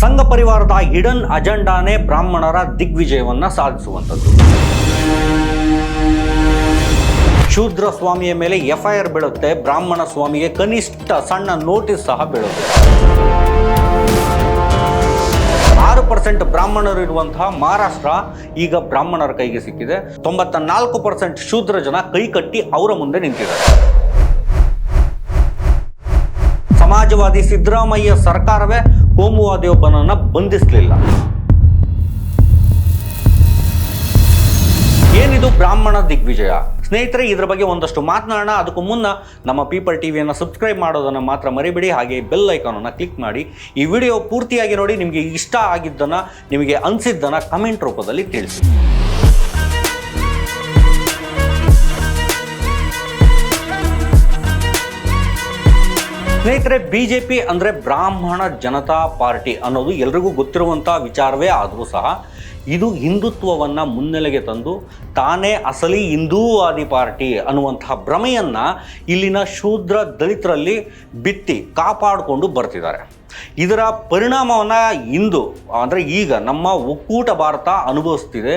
ಸಂಘ ಪರಿವಾರದ ಹಿಡನ್ ಅಜೆಂಡಾನೇ ಬ್ರಾಹ್ಮಣರ ದಿಗ್ವಿಜಯವನ್ನ ಸಾಧಿಸುವಂಥದ್ದು. ಶೂದ್ರ ಸ್ವಾಮಿಯ ಮೇಲೆ ಎಫ್ಐಆರ್ ಬೀಳುತ್ತೆ, ಬ್ರಾಹ್ಮಣ ಸ್ವಾಮಿಗೆ ಕನಿಷ್ಠ ಸಣ್ಣ ನೋಟಿಸ್ ಸಹ ಬೀಳುತ್ತೆ. ಆರು ಪರ್ಸೆಂಟ್ ಬ್ರಾಹ್ಮಣರು ಇರುವಂತಹ ಮಹಾರಾಷ್ಟ್ರ ಈಗ ಬ್ರಾಹ್ಮಣರ ಕೈಗೆ ಸಿಕ್ಕಿದೆ. ತೊಂಬತ್ತ ನಾಲ್ಕು ಪರ್ಸೆಂಟ್ ಶೂದ್ರ ಜನ ಕೈ ಕಟ್ಟಿ ಅವರ ಮುಂದೆ ನಿಂತಿದ್ದಾರೆ. ಸಮಾಜವಾದಿ ಸಿದ್ದರಾಮಯ್ಯ ಸರ್ಕಾರವೇ ಕೋಮುವಾದಿಯೊಬ್ಬನನ್ನು ಬಂಧಿಸಲಿಲ್ಲ. ಏನಿದು ಬ್ರಾಹ್ಮಣ ದಿಗ್ವಿಜಯ? ಸ್ನೇಹಿತರೆ, ಇದರ ಬಗ್ಗೆ ಒಂದಷ್ಟು ಮಾತನಾಡೋಣ. ಅದಕ್ಕೂ ಮುನ್ನ ನಮ್ಮ ಪೀಪಲ್ ಟಿವಿಯನ್ನು ಸಬ್ಸ್ಕ್ರೈಬ್ ಮಾಡೋದನ್ನು ಮಾತ್ರ ಮರಿಬೇಡಿ. ಹಾಗೆ ಬೆಲ್ ಐಕಾನನ್ನು ಕ್ಲಿಕ್ ಮಾಡಿ. ಈ ವಿಡಿಯೋ ಪೂರ್ತಿಯಾಗಿ ನೋಡಿ, ನಿಮಗೆ ಇಷ್ಟ ಆಗಿದ್ದನ್ನು, ನಿಮಗೆ ಅನಿಸಿದ್ದನ್ನು ಕಮೆಂಟ್ ರೂಪದಲ್ಲಿ ತಿಳಿಸಿ. ಸ್ನೇಹಿತರೆ ಬಿಜೆಪಿ ಅಂದ್ರೆ ಬ್ರಾಹ್ಮಣ ಜನತಾ ಪಾರ್ಟಿ ಅನ್ನೋದು ಎಲ್ರಿಗೂ ಗೊತ್ತಿರುವಂಥ ವಿಚಾರವೇ ಆದರೂ ಸಹ ಇದು ಹಿಂದುತ್ವವನ್ನು ಮುನ್ನೆಲೆಗೆ ತಂದು ತಾನೇ ಅಸಲಿ ಹಿಂದೂವಾದಿ ಪಾರ್ಟಿ ಅನ್ನುವಂತಹ ಭ್ರಮೆಯನ್ನು ಇಲ್ಲಿನ ಶೂದ್ರ ದಲಿತರಲ್ಲಿ ಬಿತ್ತಿ ಕಾಪಾಡಿಕೊಂಡು ಬರ್ತಿದ್ದಾರೆ. ಇದರ ಪರಿಣಾಮವನ್ನು ಇಂದು ಅಂದರೆ ಈಗ ನಮ್ಮ ಒಕ್ಕೂಟ ಭಾರತ ಅನುಭವಿಸ್ತಿದೆ.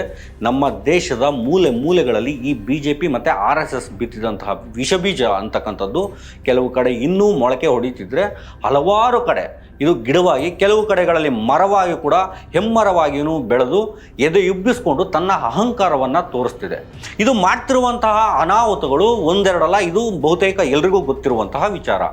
ನಮ್ಮ ದೇಶದ ಮೂಲೆ ಮೂಲೆಗಳಲ್ಲಿ ಈ ಬಿ ಜೆ ಪಿ ಮತ್ತು ಆರ್ ಎಸ್ ಎಸ್ ಬಿತ್ತಿದಂತಹ ವಿಷಬೀಜ ಅಂತಕ್ಕಂಥದ್ದು ಕೆಲವು ಕಡೆ ಇನ್ನೂ ಮೊಳಕೆ ಹೊಡಿತಿದ್ರೆ ಹಲವಾರು ಕಡೆ ಇದು ಗಿಡವಾಗಿ ಕೆಲವು ಕಡೆಗಳಲ್ಲಿ ಮರವಾಗಿ ಕೂಡ ಹೆಮ್ಮರವಾಗಿಯೂ ಬೆಳೆದು ಎದೆ ಇಬ್ಬಿಸ್ಕೊಂಡು ತನ್ನ ಅಹಂಕಾರವನ್ನು ತೋರಿಸ್ತಿದೆ. ಇದು ಮಾಡ್ತಿರುವಂತಹ ಅನಾಹುತಗಳು ಒಂದೆರಡಲ್ಲ, ಇದು ಬಹುತೇಕ ಎಲ್ರಿಗೂ ಗೊತ್ತಿರುವಂತಹ ವಿಚಾರ.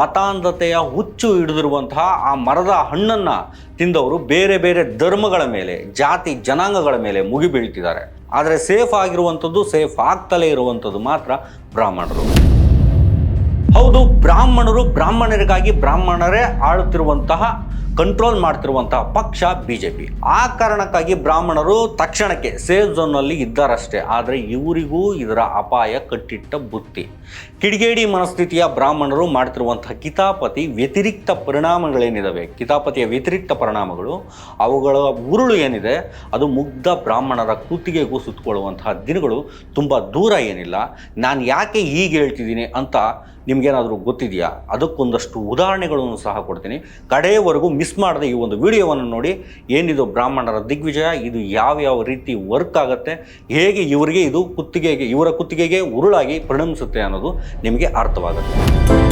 ಮತಾಂಧತೆಯ ಹುಚ್ಚು ಹಿಡಿದಿರುವಂತಹ ಆ ಮರದ ಹಣ್ಣನ್ನು ತಿಂದವರು ಬೇರೆ ಬೇರೆ ಧರ್ಮಗಳ ಮೇಲೆ, ಜಾತಿ ಜನಾಂಗಗಳ ಮೇಲೆ ಮುಗಿಬೀಳ್ತಿದ್ದಾರೆ. ಆದರೆ ಸೇಫ್ ಆಗಿರುವಂಥದ್ದು, ಸೇಫ್ ಆಗ್ತಲೇ ಇರುವಂಥದ್ದು ಮಾತ್ರ ಬ್ರಾಹ್ಮಣರು. ಹೌದು ಬ್ರಾಹ್ಮಣರು ಬ್ರಾಹ್ಮಣರಿಗಾಗಿ ಬ್ರಾಹ್ಮಣರೇ ಆಳುತ್ತಿರುವಂತಹ ಕಂಟ್ರೋಲ್ ಮಾಡ್ತಿರುವಂತಹ ಪಕ್ಷ ಬಿಜೆಪಿ. ಆ ಕಾರಣಕ್ಕಾಗಿ ಬ್ರಾಹ್ಮಣರು ತಕ್ಷಣಕ್ಕೆ ಸೇಫ್ ಝೋನ್ನಲ್ಲಿ ಇದ್ದಾರಷ್ಟೇ. ಆದರೆ ಇವರಿಗೂ ಇದರ ಅಪಾಯ ಕಟ್ಟಿಟ್ಟ ಬುತ್ತಿ. ಕಿಡಿಗೇಡಿ ಮನಸ್ಥಿತಿಯ ಬ್ರಾಹ್ಮಣರು ಮಾಡ್ತಿರುವಂತಹ ಕಿತಾಪತಿ ವ್ಯತಿರಿಕ್ತ ಪರಿಣಾಮಗಳೇನಿದಾವೆ? ಕಿತಾಪತಿಯ ವ್ಯತಿರಿಕ್ತ ಪರಿಣಾಮಗಳು, ಅವುಗಳ ಉರುಳು ಏನಿದೆ, ಅದು ಮುಗ್ಧ ಬ್ರಾಹ್ಮಣರ ಕೂತಿಗೆಗೂ ಸುತ್ತಕೊಳ್ಳುವಂತಹ ದಿನಗಳು ತುಂಬ ದೂರ ಏನಿಲ್ಲ. ನಾನು ಯಾಕೆ ಈಗ ಹೇಳ್ತಿದ್ದೀನಿ ಅಂತ ನಿಮ್ಗೇನಾದರೂ ಗೊತ್ತಿದೆಯಾ? ಅದಕ್ಕೊಂದಷ್ಟು ಉದಾಹರಣೆಗಳನ್ನು ಸಹ ಕೊಡ್ತೀನಿ. ಕಡೆಯವರೆಗೂ ಮಿಸ್ ಮಾಡದೆ ಈ ಒಂದು ವಿಡಿಯೋವನ್ನು ನೋಡಿ ಏನಿದು ಬ್ರಾಹ್ಮಣರ ದಿಗ್ವಿಜಯ, ಇದು ಯಾವ್ಯಾವ ರೀತಿ ವರ್ಕ್ ಆಗುತ್ತೆ, ಹೇಗೆ ಇವರಿಗೆ ಇದು ಕುತ್ತಿಗೆಗೆ, ಇವರ ಕುತ್ತಿಗೆಗೆ ಉರುಳಾಗಿ ಪರಿಣಮಿಸುತ್ತೆ ಅನ್ನೋದು ನಿಮಗೆ ಅರ್ಥವಾಗುತ್ತೆ.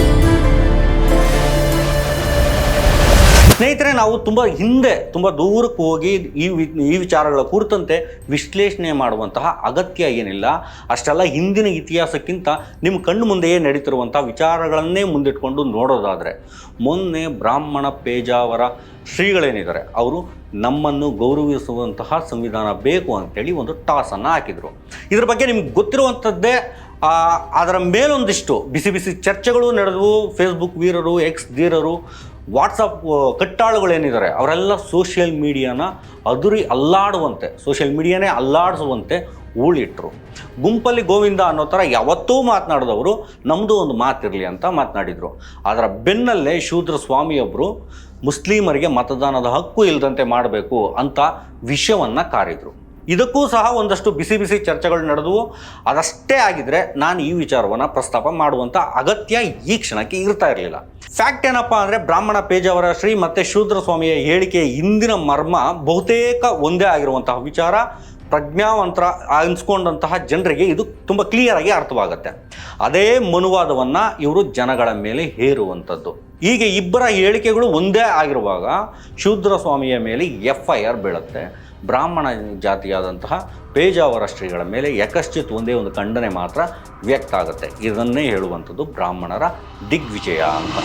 ಸ್ನೇಹಿತರೆ, ನಾವು ತುಂಬ ಹಿಂದೆ, ತುಂಬ ದೂರಕ್ಕೆ ಹೋಗಿ ಈ ಈ ವಿಚಾರಗಳ ಕುರಿತಂತೆ ವಿಶ್ಲೇಷಣೆ ಮಾಡುವಂತಹ ಅಗತ್ಯ ಏನಿಲ್ಲ. ಅಷ್ಟೆಲ್ಲ ಹಿಂದಿನ ಇತಿಹಾಸಕ್ಕಿಂತ ನಿಮ್ಮ ಕಣ್ಣು ಮುಂದೆಯೇ ನಡೀತಿರುವಂಥ ವಿಚಾರಗಳನ್ನೇ ಮುಂದಿಟ್ಕೊಂಡು ನೋಡೋದಾದರೆ, ಮೊನ್ನೆ ಬ್ರಾಹ್ಮಣ ಪೇಜಾವರ ಶ್ರೀಗಳೇನಿದ್ದಾರೆ, ಅವರು ನಮ್ಮನ್ನು ಗೌರವಿಸುವಂತಹ ಸಂವಿಧಾನ ಬೇಕು ಅಂತೇಳಿ ಒಂದು ಟಾಸನ್ನು ಹಾಕಿದರು. ಇದ್ರ ಬಗ್ಗೆ ನಿಮ್ಗೆ ಗೊತ್ತಿರುವಂಥದ್ದೇ ಅದರ ಮೇಲೊಂದಿಷ್ಟು ಬಿಸಿ ಬಿಸಿ ಚರ್ಚೆಗಳು ನಡೆದವು. ಫೇಸ್ಬುಕ್ ವೀರರು ಎಕ್ಸ್ ಧೀರರು ವಾಟ್ಸಪ್ ಕಟ್ಟಾಳುಗಳೇನಿದ್ದಾರೆ, ಅವರೆಲ್ಲ ಸೋಷಿಯಲ್ ಮೀಡಿಯಾನ ಅದುರಿ ಅಲ್ಲಾಡುವಂತೆ ಸೋಷಿಯಲ್ ಮೀಡಿಯಾನೇ ಅಲ್ಲಾಡಿಸುವಂತೆ ಊಳಿಟ್ಟರು ಗುಂಪಲ್ಲಿ ಗೋವಿಂದ ಅನ್ನೋ ಥರ ಯಾವತ್ತೂ ಮಾತನಾಡಿದವರು ನಮ್ಮದು ಒಂದು ಮಾತಿರಲಿ ಅಂತ ಮಾತನಾಡಿದರು. ಅದರ ಬೆನ್ನಲ್ಲೇ ಶೂದ್ರ ಸ್ವಾಮಿಯೊಬ್ಬರು ಮುಸ್ಲಿಮರಿಗೆ ಮತದಾನದ ಹಕ್ಕು ಇಲ್ಲದಂತೆ ಮಾಡಬೇಕು ಅಂತ ವಿಷಯವನ್ನು ಕಾರಿದರು. ಇದಕ್ಕೂ ಸಹ ಒಂದಷ್ಟು ಬಿಸಿ ಬಿಸಿ ಚರ್ಚೆಗಳು ನಡೆದವು. ಅದಷ್ಟೇ ಆಗಿದ್ರೆ ನಾನು ಈ ವಿಚಾರವನ್ನು ಪ್ರಸ್ತಾಪ ಮಾಡುವಂಥ ಅಗತ್ಯ ಈ ಕ್ಷಣಕ್ಕೆ ಇರ್ತಾ ಇರಲಿಲ್ಲ. ಫ್ಯಾಕ್ಟ್ ಏನಪ್ಪ ಅಂದರೆ ಬ್ರಾಹ್ಮಣ ಪೇಜಾವರ ಶ್ರೀ ಮತ್ತು ಶೂದ್ರ ಸ್ವಾಮಿಯ ಹೇಳಿಕೆ ಹಿಂದಿನ ಮರ್ಮ ಬಹುತೇಕ ಒಂದೇ ಆಗಿರುವಂತಹ ವಿಚಾರ. ಪ್ರಜ್ಞಾವಂತರ ಅನ್ಸ್ಕೊಂಡಂತಹ ಜನರಿಗೆ ಇದು ತುಂಬ ಕ್ಲಿಯರಾಗಿ ಅರ್ಥವಾಗುತ್ತೆ. ಅದೇ ಮನುವಾದವನ್ನು ಇವರು ಜನಗಳ ಮೇಲೆ ಹೇರುವಂಥದ್ದು. ಹೀಗೆ ಇಬ್ಬರ ಹೇಳಿಕೆಗಳು ಒಂದೇ ಆಗಿರುವಾಗ ಶೂದ್ರ ಸ್ವಾಮಿಯ ಮೇಲೆ ಎಫ್ ಐ ಆರ್ ಬೀಳುತ್ತೆ. ಬ್ರಾಹ್ಮಣ ಜಾತಿಯಾದಂತಹ ಪೇಜಾವರ ಶ್ರೀಗಳ ಮೇಲೆ ಯಕಶ್ಚಿತ್ ಒಂದೇ ಒಂದು ಖಂಡನೆ ಮಾತ್ರ ವ್ಯಕ್ತ ಆಗುತ್ತೆ. ಇದನ್ನೇ ಹೇಳುವಂಥದ್ದು ಬ್ರಾಹ್ಮಣರ ದಿಗ್ವಿಜಯ ಅಂತ.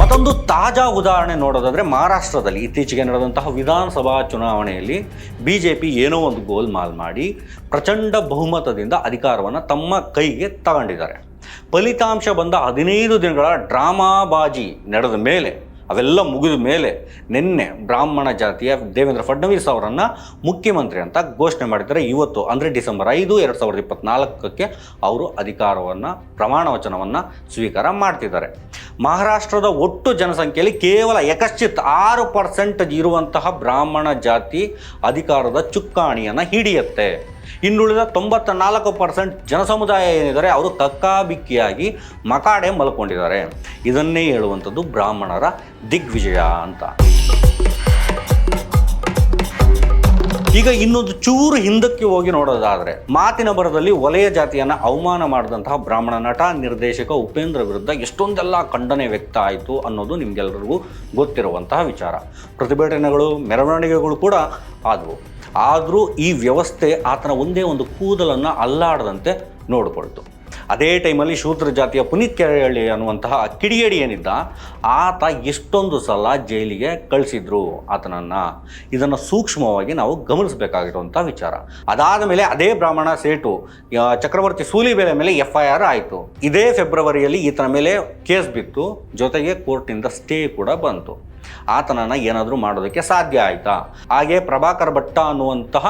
ಮತ್ತೊಂದು ತಾಜಾ ಉದಾಹರಣೆ ನೋಡೋದಾದರೆ ಮಹಾರಾಷ್ಟ್ರದಲ್ಲಿ ಇತ್ತೀಚೆಗೆ ನಡೆದಂತಹ ವಿಧಾನಸಭಾ ಚುನಾವಣೆಯಲ್ಲಿ ಬಿ ಜೆ ಪಿ ಏನೋ ಒಂದು ಗೋಲ್ಮಾಲ್ ಮಾಡಿ ಪ್ರಚಂಡ ಬಹುಮತದಿಂದ ಅಧಿಕಾರವನ್ನು ತಮ್ಮ ಕೈಗೆ ತಗೊಂಡಿದ್ದಾರೆ. ಫಲಿತಾಂಶ ಬಂದ ಹದಿನೈದು ದಿನಗಳ ಡ್ರಾಮಾಬಾಜಿ ನಡೆದ ಮೇಲೆ ಅವೆಲ್ಲ ಮುಗಿದ ಮೇಲೆ ನಿನ್ನೆ ಬ್ರಾಹ್ಮಣ ಜಾತಿಯ ದೇವೇಂದ್ರ ಫಡ್ನವೀಸ್ ಅವರನ್ನು ಮುಖ್ಯಮಂತ್ರಿ ಅಂತ ಘೋಷಣೆ ಮಾಡಿದ್ದಾರೆ. ಇವತ್ತು ಅಂದರೆ ಡಿಸೆಂಬರ್ ಐದು, ಎರಡು ಸಾವಿರದ ಇಪ್ಪತ್ನಾಲ್ಕಕ್ಕೆ ಅವರು ಅಧಿಕಾರವನ್ನು, ಪ್ರಮಾಣ ವಚನವನ್ನು ಸ್ವೀಕಾರ ಮಾಡ್ತಿದ್ದಾರೆ. ಮಹಾರಾಷ್ಟ್ರದ ಒಟ್ಟು ಜನಸಂಖ್ಯೆಯಲ್ಲಿ ಕೇವಲ ಯಕಶ್ಚಿತ್ ಆರು ಪರ್ಸೆಂಟ್ ಇರುವಂತಹ ಬ್ರಾಹ್ಮಣ ಜಾತಿ ಅಧಿಕಾರದ ಚುಕ್ಕಾಣಿಯನ್ನು ಹಿಡಿಯುತ್ತೆ. ಇನ್ನುಳಿದ ತೊಂಬತ್ತ ನಾಲ್ಕು ಪರ್ಸೆಂಟ್ ಜನಸಮುದಾಯ ಏನಿದ್ದಾರೆ, ಅವರು ಕಕ್ಕಾಬಿಕ್ಕಿಯಾಗಿ ಮಕಾಡೆ ಮಲ್ಕೊಂಡಿದ್ದಾರೆ. ಇದನ್ನೇ ಹೇಳುವಂಥದ್ದು ಬ್ರಾಹ್ಮಣರ ದಿಗ್ವಿಜಯ ಅಂತ. ಈಗ ಇನ್ನೊಂದು ಚೂರು ಹಿಂದಕ್ಕೆ ಹೋಗಿ ನೋಡೋದಾದ್ರೆ, ಮಾತಿನ ಬರದಲ್ಲಿ ವಲಯ ಜಾತಿಯನ್ನ ಅವಮಾನ ಮಾಡಿದಂತಹ ಬ್ರಾಹ್ಮಣ ನಟ, ನಿರ್ದೇಶಕ ಉಪೇಂದ್ರ ವಿರುದ್ಧ ಎಷ್ಟೊಂದೆಲ್ಲ ಖಂಡನೆ ವ್ಯಕ್ತ ಆಯಿತು ಅನ್ನೋದು ನಿಮ್ಗೆಲ್ಲರಿಗೂ ಗೊತ್ತಿರುವಂತಹ ವಿಚಾರ. ಪ್ರತಿಭಟನೆಗಳು, ಮೆರವಣಿಗೆಗಳು ಕೂಡ ಆದವು. ಆದರೂ ಈ ವ್ಯವಸ್ಥೆ ಆತನ ಒಂದೇ ಒಂದು ಕೂದಲನ್ನು ಅಲ್ಲಾಡದಂತೆ ನೋಡಿಕೊಳ್ತು. ಅದೇ ಟೈಮಲ್ಲಿ ಶೂದ್ರ ಜಾತಿಯ ಪುನೀತ್ ಕೆರಳಿ ಅನ್ನುವಂತಹ ಕಿಡಿಗೇಡಿ ಏನಿದ್ದ ಆತ ಎಷ್ಟೊಂದು ಸಲ ಜೈಲಿಗೆ ಕಳಿಸಿದ್ರು ಆತನನ್ನು. ಇದನ್ನು ಸೂಕ್ಷ್ಮವಾಗಿ ನಾವು ಗಮನಿಸಬೇಕಾಗಿರುವಂಥ ವಿಚಾರ. ಅದಾದ ಮೇಲೆ ಅದೇ ಬ್ರಾಹ್ಮಣ ಸೇಟು ಚಕ್ರವರ್ತಿ ಚಕ್ರವರ್ತಿ ಸೂಲಿಬೇಲೆ ಮೇಲೆ ಎಫ್ ಐ ಆರ್ ಆಯಿತು. ಇದೇ ಫೆಬ್ರವರಿಯಲ್ಲಿ ಈತನ ಮೇಲೆ ಕೇಸ್ ಬಿತ್ತು. ಜೊತೆಗೆ ಕೋರ್ಟ್ನಿಂದ ಸ್ಟೇ ಕೂಡ ಬಂತು. ಆತನನ್ನು ಏನಾದರೂ ಮಾಡೋದಕ್ಕೆ ಸಾಧ್ಯ ಆಯಿತಾ? ಹಾಗೆ ಪ್ರಭಾಕರ್ ಭಟ್ಟ ಅನ್ನುವಂತಹ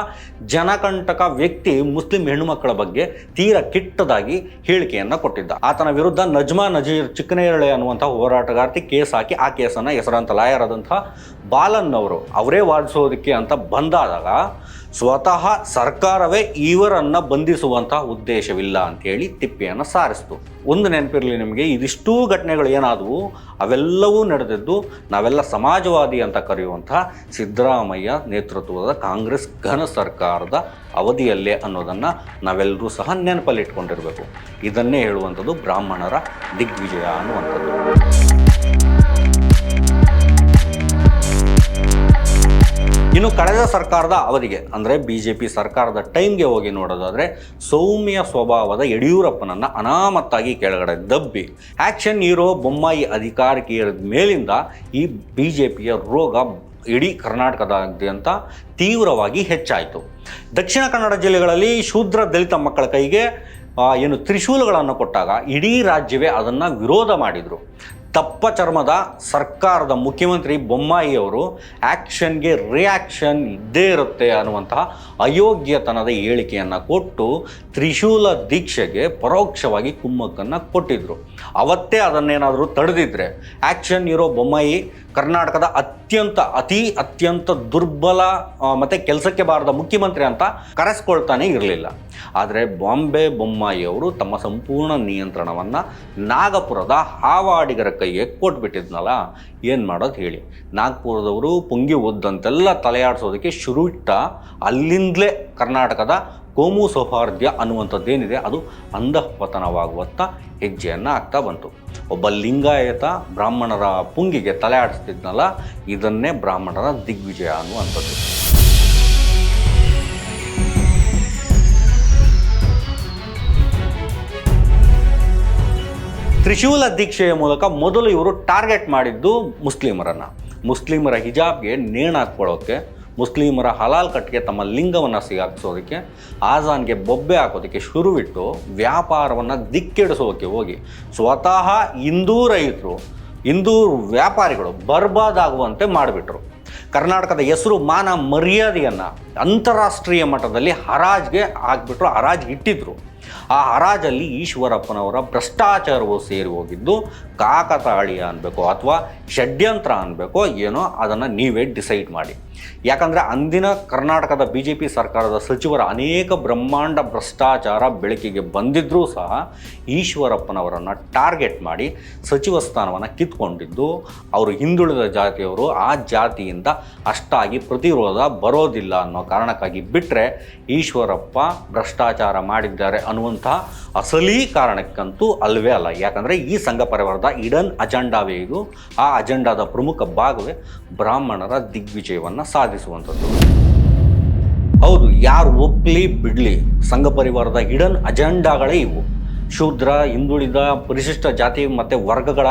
ಜನಕಂಟಕ ವ್ಯಕ್ತಿ ಮುಸ್ಲಿಂ ಹೆಣ್ಣುಮಕ್ಕಳ ಬಗ್ಗೆ ತೀರ ಕೆಟ್ಟದಾಗಿ ಹೇಳಿಕೆಯನ್ನು ಕೊಟ್ಟಿದ್ದ. ಆತನ ವಿರುದ್ಧ ನಜ್ಮಾ ನಜೀರ್ ಚಿಕ್ಕನೇರಳೆ ಅನ್ನುವಂತಹ ಹೋರಾಟಗಾರ್ತಿ ಕೇಸ್ ಹಾಕಿ ಆ ಕೇಸನ್ನು ಹೆಸರಾಂತ ಲಾಯರ್ ಆದಂತಹ ಬಾಲನ್ ಅವರು ಅವರೇ ವಾದಿಸೋದಕ್ಕೆ ಅಂತ ಬಂದಾದಾಗ ಸ್ವತಃ ಸರ್ಕಾರವೇ ಇವರನ್ನು ಬಂಧಿಸುವಂತಹ ಉದ್ದೇಶವಿಲ್ಲ ಅಂತೇಳಿ ತಿಪ್ಪೆಯನ್ನು ಸಾರಿಸ್ತು. ಒಂದು ನೆನಪಿರಲಿ ನಿಮಗೆ, ಇದಿಷ್ಟೂ ಘಟನೆಗಳು ಏನಾದವು? ಅವೆಲ್ಲವೂ ನಡೆದಿದ್ದು ನಾವೆಲ್ಲ ಸಮಾಜವಾದಿ ಅಂತ ಕರೆಯುವಂತಹ ಸಿದ್ದರಾಮಯ್ಯ ನೇತೃತ್ವದ ಕಾಂಗ್ರೆಸ್ ಘನ ಸರ್ಕಾರದ ಅವಧಿಯಲ್ಲೇ ಅನ್ನೋದನ್ನು ನಾವೆಲ್ಲರೂ ಸಹ ನೆನಪಲ್ಲಿಟ್ಕೊಂಡಿರಬೇಕು. ಇದನ್ನೇ ಹೇಳುವಂಥದ್ದು ಬ್ರಾಹ್ಮಣರ ದಿಗ್ವಿಜಯ ಅನ್ನುವಂಥದ್ದು. ಇನ್ನು ಕಳೆದ ಸರ್ಕಾರದ ಅವಧಿಗೆ, ಅಂದರೆ ಬಿ ಜೆ ಪಿ ಸರ್ಕಾರದ ಟೈಮ್ಗೆ ಹೋಗಿ ನೋಡೋದಾದರೆ, ಸೌಮ್ಯ ಸ್ವಭಾವದ ಯಡಿಯೂರಪ್ಪನನ್ನು ಅನಾಮತ್ತಾಗಿ ಕೆಳಗಡೆ ದಬ್ಬಿ, ಆ್ಯಕ್ಷನ್ ಹೀರೋ ಬೊಮ್ಮಾಯಿ ಅಧಿಕಾರಕ್ಕೆ ಏರಿದ ಮೇಲಿಂದ ಈ ಬಿ ಜೆ ಪಿಯ ರೋಗ ಇಡೀ ಕರ್ನಾಟಕದಾದ್ಯಂತ ತೀವ್ರವಾಗಿ ಹೆಚ್ಚಾಯಿತು. ದಕ್ಷಿಣ ಕನ್ನಡ ಜಿಲ್ಲೆಗಳಲ್ಲಿ ಶೂದ್ರ ದಲಿತ ಮಕ್ಕಳ ಕೈಗೆ ಏನು ತ್ರಿಶೂಲಗಳನ್ನು ಕೊಟ್ಟಾಗ ಇಡೀ ರಾಜ್ಯವೇ ಅದನ್ನು ವಿರೋಧ ಮಾಡಿದರು. ತಪ್ಪ ಚರ್ಮದ ಸರ್ಕಾರದ ಮುಖ್ಯಮಂತ್ರಿ ಬೊಮ್ಮಾಯಿಯವರು ಆ್ಯಕ್ಷನ್ಗೆ ರಿಯಾಕ್ಷನ್ ಇದ್ದೇ ಇರುತ್ತೆ ಅನ್ನುವಂತಹ ಅಯೋಗ್ಯತನದ ಹೇಳಿಕೆಯನ್ನು ಕೊಟ್ಟು ತ್ರಿಶೂಲ ದೀಕ್ಷೆಗೆ ಪರೋಕ್ಷವಾಗಿ ಕುಮ್ಮಕ್ಕನ್ನು ಕೊಟ್ಟಿದ್ದರು ಅವತ್ತೇ ಅದನ್ನೇನಾದರೂ ತಡೆದಿದ್ರೆ ಆ್ಯಕ್ಷನ್ ಇರೋ ಬೊಮ್ಮಾಯಿ ಕರ್ನಾಟಕದ ಅತ್ಯಂತ, ಅತಿ ಅತ್ಯಂತ ದುರ್ಬಲ ಮತ್ತೆ ಕೆಲಸಕ್ಕೆ ಬಾರದ ಮುಖ್ಯಮಂತ್ರಿ ಅಂತ ಕರೆಸ್ಕೊಳ್ತಾನೆ ಇರಲಿಲ್ಲ. ಆದರೆ ಬಾಂಬೆ ಬೊಮ್ಮಾಯಿಯವರು ತಮ್ಮ ಸಂಪೂರ್ಣ ನಿಯಂತ್ರಣವನ್ನು ನಾಗಪುರದ ಹಾವಾಡಿಗರ ಕೈಗೆ ಕೊಟ್ಬಿಟ್ಟಿದ್ನಲ್ಲ, ಏನು ಮಾಡೋದು ಹೇಳಿ. ನಾಗ್ಪುರದವರು ಪುಂಗಿ ಒದ್ದಂತೆಲ್ಲ ತಲೆಯಾಡಿಸೋದಕ್ಕೆ ಶುರು ಇಟ್ಟ ಅಲ್ಲಿಂದಲೇ ಕರ್ನಾಟಕದ ಕೋಮು ಸೌಹಾರ್ದ್ಯ ಅನ್ನುವಂಥದ್ದೇನಿದೆ ಅದು ಅಂಧಪತನವಾಗುವತ್ತ ಹೆಜ್ಜೆಯನ್ನು ಆಗ್ತಾ ಬಂತು. ಒಬ್ಬ ಲಿಂಗಾಯತ ಬ್ರಾಹ್ಮಣರ ಪುಂಗಿಗೆ ತಲೆ ಆಡಿಸ್ತಿದ್ನಲ್ಲ ಇದನ್ನೇ ಬ್ರಾಹ್ಮಣರ ದಿಗ್ವಿಜಯ ಅನ್ನುವಂಥದ್ದು. ತ್ರಿಶೂಲ ದೀಕ್ಷೆಯ ಮೂಲಕ ಮೊದಲು ಇವರು ಟಾರ್ಗೆಟ್ ಮಾಡಿದ್ದು ಮುಸ್ಲಿಮರನ್ನು. ಮುಸ್ಲಿಮರ ಹಿಜಾಬ್ಗೆ ನೇಣು ಹಾಕ್ಕೊಳ್ಳೋಕ್ಕೆ ಮುಸ್ಲಿಮರ ಹಲಾಲ್ ಕಟ್ಟಿಗೆ ತಮ್ಮ ಲಿಂಗವನ್ನು ಸಿಗಾಕ್ಸೋದಕ್ಕೆ, ಆಜಾನ್ಗೆ ಬೊಬ್ಬೆ ಹಾಕೋದಕ್ಕೆ ಶುರುವಿಟ್ಟು ವ್ಯಾಪಾರವನ್ನು ದಿಕ್ಕೆಡಿಸೋಕೆ ಹೋಗಿ. ಸ್ವತಃ ಹಿಂದೂ ರೈತರು, ಹಿಂದೂ ವ್ಯಾಪಾರಿಗಳು ಬರ್ಬಾದಾಗುವಂತೆ ಮಾಡಿಬಿಟ್ರು. ಕರ್ನಾಟಕದ ಹೆಸರು ಮಾನ ಮರ್ಯಾದೆಯನ್ನು ಅಂತಾರಾಷ್ಟ್ರೀಯ ಮಟ್ಟದಲ್ಲಿ ಹರಾಜ್ಗೆ ಹಾಕ್ಬಿಟ್ರು, ಹರಾಜ್ ಇಟ್ಟಿದ್ರು. ಆ ಹರಾಜಲ್ಲಿ ಈಶ್ವರಪ್ಪನವರ ಭ್ರಷ್ಟಾಚಾರವು ಸೇರಿ ಹೋಗಿದ್ದು ಕಾಕತಾಳೀಯ ಅನ್ಬೇಕು ಅಥವಾ ಷಡ್ಯಂತ್ರ ಅನ್ಬೇಕೋ ಏನೋ ಅದನ್ನು ನೀವೇ ಡಿಸೈಡ್ ಮಾಡಿ. ಯಾಕಂದರೆ ಅಂದಿನ ಕರ್ನಾಟಕದ ಬಿ ಜೆ ಪಿ ಸರ್ಕಾರದ ಸಚಿವರ ಅನೇಕ ಬ್ರಹ್ಮಾಂಡ ಭ್ರಷ್ಟಾಚಾರ ಬೆಳಕಿಗೆ ಬಂದಿದ್ದರೂ ಸಹ ಈಶ್ವರಪ್ಪನವರನ್ನು ಟಾರ್ಗೆಟ್ ಮಾಡಿ ಸಚಿವ ಸ್ಥಾನವನ್ನು ಕಿತ್ಕೊಂಡಿದ್ದು ಅವರು ಹಿಂದುಳಿದ ಜಾತಿಯವರು ಆ ಜಾತಿಯಿಂದ ಅಷ್ಟಾಗಿ ಪ್ರತಿರೋಧ ಬರೋದಿಲ್ಲ ಅನ್ನೋ ಕಾರಣಕ್ಕಾಗಿ ಬಿಟ್ಟರೆ ಈಶ್ವರಪ್ಪ ಭ್ರಷ್ಟಾಚಾರ ಮಾಡಿದ್ದಾರೆ ಅನ್ನುವಂತಹ ಅಸಲಿ ಕಾರಣಕ್ಕಂತೂ ಅಲ್ವೇ ಅಲ್ಲ. ಯಾಕಂದರೆ ಈ ಸಂಘ ಪರಿವಾರದ ಇಡನ್ ಅಜೆಂಡಾವೇ ಇದು. ಆ ಅಜೆಂಡಾದ ಪ್ರಮುಖ ಭಾಗವೇ ಬ್ರಾಹ್ಮಣರ ದಿಗ್ವಿಜಯವನ್ನು ಸಾಧಿಸುವಂಥದ್ದು. ಹೌದು, ಯಾರು ಒಪ್ಪಲಿ ಬಿಡ್ಲಿ, ಸಂಘ ಪರಿವಾರದ ಹಿಡನ್ ಅಜೆಂಡಾಗಳೇ ಇವು. ಶೂದ್ರ, ಹಿಂದುಳಿದ, ಪರಿಶಿಷ್ಟ ಜಾತಿ ಮತ್ತು ವರ್ಗಗಳ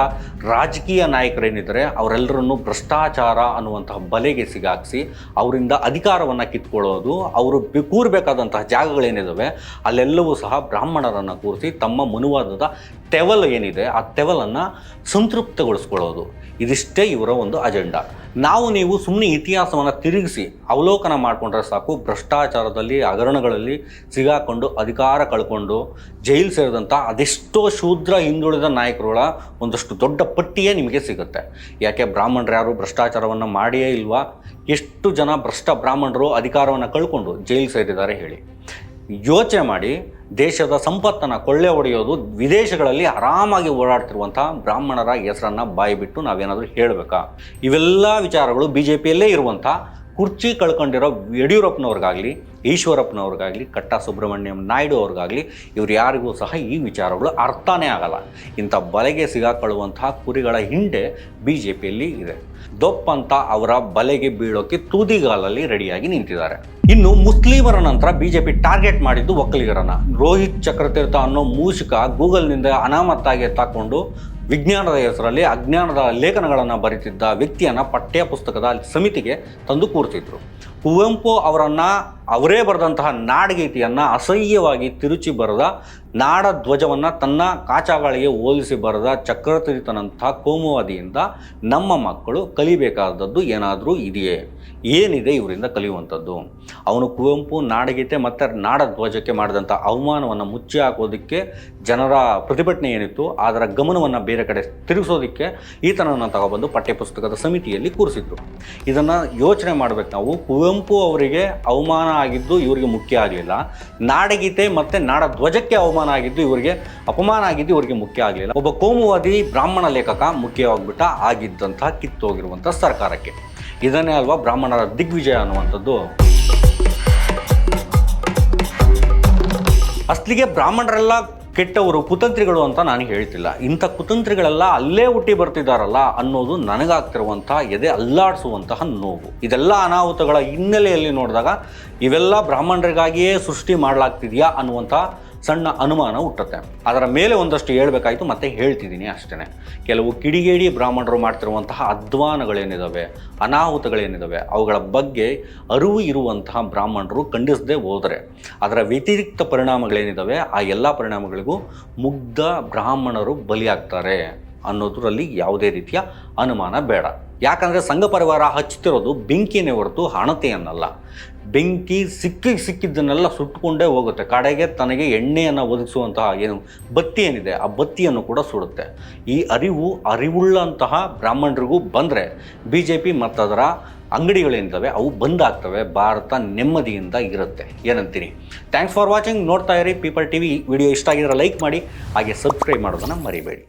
ರಾಜಕೀಯ ನಾಯಕರೇನಿದ್ದಾರೆ, ಅವರೆಲ್ಲರನ್ನು ಭ್ರಷ್ಟಾಚಾರ ಅನ್ನುವಂತಹ ಬಲೆಗೆ ಸಿಗಾಕಿಸಿ ಅವರಿಂದ ಅಧಿಕಾರವನ್ನು ಕಿತ್ಕೊಳ್ಳೋದು, ಅವರು ಕೂರಬೇಕಾದಂತಹ ಜಾಗಗಳೇನಿದ್ದಾವೆ ಅಲ್ಲೆಲ್ಲವೂ ಸಹ ಬ್ರಾಹ್ಮಣರನ್ನು ಕೂರಿಸಿ ತಮ್ಮ ಮನುವಾದದ ತೆವಲ್ ಏನಿದೆ, ಆ ತೆವಲನ್ನು ಸಂತೃಪ್ತಗೊಳಿಸ್ಕೊಳ್ಳೋದು. ಇದಿಷ್ಟೇ ಇವರ ಒಂದು ಅಜೆಂಡಾ. ನಾವು ನೀವು ಸುಮ್ಮನೆ ಇತಿಹಾಸವನ್ನು ತಿರುಗಿಸಿ ಅವಲೋಕನ ಮಾಡಿಕೊಂಡ್ರೆ ಸಾಕು, ಭ್ರಷ್ಟಾಚಾರದಲ್ಲಿ, ಹಗರಣಗಳಲ್ಲಿ ಸಿಗಾಕೊಂಡು, ಅಧಿಕಾರ ಕಳ್ಕೊಂಡು, ಜೈಲು ಸೇರಿದಂಥ ಅದೆಷ್ಟೋ ಶೂದ್ರ ಹಿಂದುಳಿದ ನಾಯಕರುಗಳ ಒಂದಷ್ಟು ದೊಡ್ಡ ಪಟ್ಟಿಯೇ ನಿಮಗೆ ಸಿಗುತ್ತೆ. ಯಾಕೆ ಬ್ರಾಹ್ಮಣರು ಯಾರು ಭ್ರಷ್ಟಾಚಾರವನ್ನು ಮಾಡಿಯೇ ಇಲ್ವಾ? ಎಷ್ಟು ಜನ ಭ್ರಷ್ಟ ಬ್ರಾಹ್ಮಣರು ಅಧಿಕಾರವನ್ನು ಕಳ್ಕೊಂಡು ಜೈಲು ಸೇರಿದ್ದಾರೆ ಹೇಳಿ. ಯೋಚನೆ ಮಾಡಿ ದೇಶದ ಸಂಪತ್ತನ್ನು ಕೊಳ್ಳೆ ಹೊಡೆಯೋದು ವಿದೇಶಗಳಲ್ಲಿ ಆರಾಮಾಗಿ ಓಡಾಡ್ತಿರುವಂಥ ಬ್ರಾಹ್ಮಣರ ಹೆಸರನ್ನು ಬಾಯಿ ಬಿಟ್ಟು ನಾವೇನಾದರೂ ಹೇಳಬೇಕಾ? ಇವೆಲ್ಲ ವಿಚಾರಗಳು ಬಿ ಜೆ ಪಿಯಲ್ಲೇ ಇರುವಂಥ ಕುರ್ಚಿ ಕಳ್ಕೊಂಡಿರೋ ಯಡಿಯೂರಪ್ಪನವ್ರಿಗಾಗಲಿ, ಈಶ್ವರಪ್ಪನವ್ರಿಗಾಗಲಿ, ಕಟ್ಟ ಸುಬ್ರಹ್ಮಣ್ಯಂ ನಾಯ್ಡು ಅವ್ರಿಗಾಗಲಿ ಇವ್ರು ಯಾರಿಗೂ ಸಹ ಈ ವಿಚಾರಗಳು ಅರ್ಥನೇ ಆಗಲ್ಲ. ಇಂಥ ಬಲೆಗೆ ಸಿಗಾಕೊಳ್ಳುವಂತಹ ಕುರಿಗಳ ಹಿಂಡೆ ಬಿ ಜೆ ಪಿಯಲ್ಲಿ ಇದೆ. ದೊಪ್ಪಂತ ಅವರ ಬಲೆಗೆ ಬೀಳೋಕ್ಕೆ ತುದಿಗಾಲಲ್ಲಿ ರೆಡಿಯಾಗಿ ನಿಂತಿದ್ದಾರೆ. ಇನ್ನು ಮುಸ್ಲಿಮರ ನಂತರ ಬಿಜೆಪಿ ಟಾರ್ಗೆಟ್ ಮಾಡಿದ್ದು ಒಕ್ಕಲಿಗರನ್ನ ರೋಹಿತ್ ಚಕ್ರತೀರ್ಥ ಅನ್ನೋ ಮೂಷಿಕ ಗೂಗಲ್ನಿಂದ ಅನಾಮತ್ತಾಗಿ ತಾಕೊಂಡು ವಿಜ್ಞಾನದ ಹೆಸರಲ್ಲಿ ಅಜ್ಞಾನದ ಲೇಖನಗಳನ್ನು ಬರೀತಿದ್ದ ವ್ಯಕ್ತಿಯನ್ನು ಪಠ್ಯ ಪುಸ್ತಕದ ಸಮಿತಿಗೆ ತಂದು ಕೂರ್ತಿದ್ರು. ಕುವೆಂಪು ಅವರನ್ನು ಅವರೇ ಬರೆದಂತಹ ನಾಡಗೀತೆಯನ್ನು ಅಸಹ್ಯವಾಗಿ ತಿರುಚಿ ಬರೆದ ನಾಡ ಧ್ವಜವನ್ನು ತನ್ನ ಕಾಚಾಗಳಿಗೆ ಹೋಲಿಸಿ ಬರೆದ ಚಕ್ರತೀರ್ಥನಂತಹ ಕೋಮುವಾದಿಯಿಂದ ನಮ್ಮ ಮಕ್ಕಳು ಕಲಿಬೇಕಾದದ್ದು ಏನಾದರೂ ಇದೆಯೇ? ಏನಿದೆ ಇವರಿಂದ ಕಲಿಯುವಂಥದ್ದು? ಅವನು ಕುವೆಂಪು, ನಾಡಗೀತೆ ಮತ್ತು ನಾಡ ಧ್ವಜಕ್ಕೆ ಮಾಡಿದಂಥ ಅವಮಾನವನ್ನು ಮುಚ್ಚಿ ಹಾಕೋದಕ್ಕೆ ಜನರ ಪ್ರತಿಭಟನೆ ಏನಿತ್ತು, ಅದರ ಗಮನವನ್ನು ಬೇರೆ ಕಡೆ ತಿರುಗಿಸೋದಕ್ಕೆ ಈತನನ್ನು ತಗೊಬಂದು ಪಠ್ಯಪುಸ್ತಕದ ಸಮಿತಿಯಲ್ಲಿ ಕೂರಿಸಿದ್ರು ಇದನ್ನು ಯೋಚನೆ ಮಾಡಬೇಕು ನಾವು. ಕುವೆಂಪು ಅವರಿಗೆ ಅವಮಾನ ಆಗಿದ್ದು ಇವರಿಗೆ ಮುಖ್ಯ ಆಗಲಿಲ್ಲ. ನಾಡಗೀತೆ ಮತ್ತು ನಾಡ ಧ್ವಜಕ್ಕೆ ಅವಮಾನ ಆಗಿದ್ದು ಇವರಿಗೆ ಅಪಮಾನ ಆಗಿದ್ದು ಇವರಿಗೆ ಮುಖ್ಯ ಆಗಲಿಲ್ಲ. ಒಬ್ಬ ಕೋಮುವಾದಿ ಬ್ರಾಹ್ಮಣ ಲೇಖಕ ಮುಖ್ಯವಾಗಿಬಿಟ್ಟ ಆಗಿದ್ದಂಥ ಕಿತ್ತೋಗಿರುವಂಥ ಸರ್ಕಾರಕ್ಕೆ. ಇದನ್ನೇ ಅಲ್ವಾ ಬ್ರಾಹ್ಮಣರ ದಿಗ್ವಿಜಯ ಅನ್ನುವಂಥದ್ದು. ಅಸ್ಲಿಗೆ ಬ್ರಾಹ್ಮಣರೆಲ್ಲ ಕೆಟ್ಟವರು, ಕುತಂತ್ರಿಗಳು ಅಂತ ನಾನು ಹೇಳ್ತಿಲ್ಲ. ಇಂಥ ಕುತಂತ್ರಿಗಳೆಲ್ಲ ಅಲ್ಲೇ ಹುಟ್ಟಿ ಬರ್ತಿದ್ದಾರಲ್ಲ ಅನ್ನೋದು ನನಗಾಗ್ತಿರುವಂತಹ ಎದೆ ಅಲ್ಲಾಡಿಸುವಂತಹ ನೋವು. ಇದೆಲ್ಲ ಅನಾಹುತಗಳ ಹಿನ್ನೆಲೆಯಲ್ಲಿ ನೋಡಿದಾಗ ಇವೆಲ್ಲ ಬ್ರಾಹ್ಮಣರಿಗಾಗಿಯೇ ಸೃಷ್ಟಿ ಮಾಡಲಾಗ್ತಿದೆಯಾ ಅನ್ನುವಂಥ ಸಣ್ಣ ಅನುಮಾನ ಹುಟ್ಟುತ್ತೆ. ಅದರ ಮೇಲೆ ಒಂದಷ್ಟು ಹೇಳಬೇಕಾಯಿತು, ಮತ್ತೆ ಹೇಳ್ತಿದ್ದೀನಿ ಅಷ್ಟೇ ಕೆಲವು ಕಿಡಿಗೇಡಿ ಬ್ರಾಹ್ಮಣರು ಮಾಡ್ತಿರುವಂತಹ ಅಧ್ವಾನಗಳೇನಿದ್ದಾವೆ ಅನಾಹುತಗಳೇನಿದ್ದಾವೆ ಅವುಗಳ ಬಗ್ಗೆ ಅರಿವು ಇರುವಂತಹ ಬ್ರಾಹ್ಮಣರು ಖಂಡಿಸದೆ ಹೋದರೆ, ಅದರ ವ್ಯತಿರಿಕ್ತ ಪರಿಣಾಮಗಳೇನಿದ್ದಾವೆ ಆ ಎಲ್ಲ ಪರಿಣಾಮಗಳಿಗೂ ಮುಗ್ಧ ಬ್ರಾಹ್ಮಣರು ಬಲಿಯಾಗ್ತಾರೆ ಅನ್ನೋದರಲ್ಲಿ ಯಾವುದೇ ರೀತಿಯ ಅನುಮಾನ ಬೇಡ. ಯಾಕಂದರೆ ಸಂಘ ಪರಿವಾರ ಹಚ್ಚುತ್ತಿರೋದು ಬೆಂಕಿನೇ ಹೊರತು ಹಣತೆಯನ್ನಲ್ಲ. ಬೆಂಕಿ ಸಿಕ್ಕಿ ಸಿಕ್ಕಿದ್ದನ್ನೆಲ್ಲ ಸುಟ್ಟುಕೊಂಡೇ ಹೋಗುತ್ತೆ. ಕಡೆಗೆ ತನಗೆ ಎಣ್ಣೆಯನ್ನು ಒದಗಿಸುವಂತಹ ಏನು ಬತ್ತಿ ಏನಿದೆ, ಆ ಬತ್ತಿಯನ್ನು ಕೂಡ ಸುಡುತ್ತೆ. ಈ ಅರಿವು ಅರಿವುಳ್ಳಂತಹ ಬ್ರಾಹ್ಮಣರಿಗೂ ಬಂದರೆ ಬಿ ಜೆ ಪಿ ಮತ್ತದರ ಅಂಗಡಿಗಳೇನಿದ್ದಾವೆ ಅವು ಬಂದಾಗ್ತವೆ, ಭಾರತ ನೆಮ್ಮದಿಯಿಂದ ಇರುತ್ತೆ. ಏನಂತೀನಿ ಥ್ಯಾಂಕ್ಸ್ ಫಾರ್ ವಾಚಿಂಗ್ ನೋಡ್ತಾ ಇರಿ ಪೀಪಲ್ ಟಿ ವಿ ವಿಡಿಯೋ ಇಷ್ಟ ಆಗಿದ್ರೆ ಲೈಕ್ ಮಾಡಿ, ಹಾಗೆ ಸಬ್ಸ್ಕ್ರೈಬ್ ಮಾಡೋದನ್ನು ಮರಿಬೇಡಿ.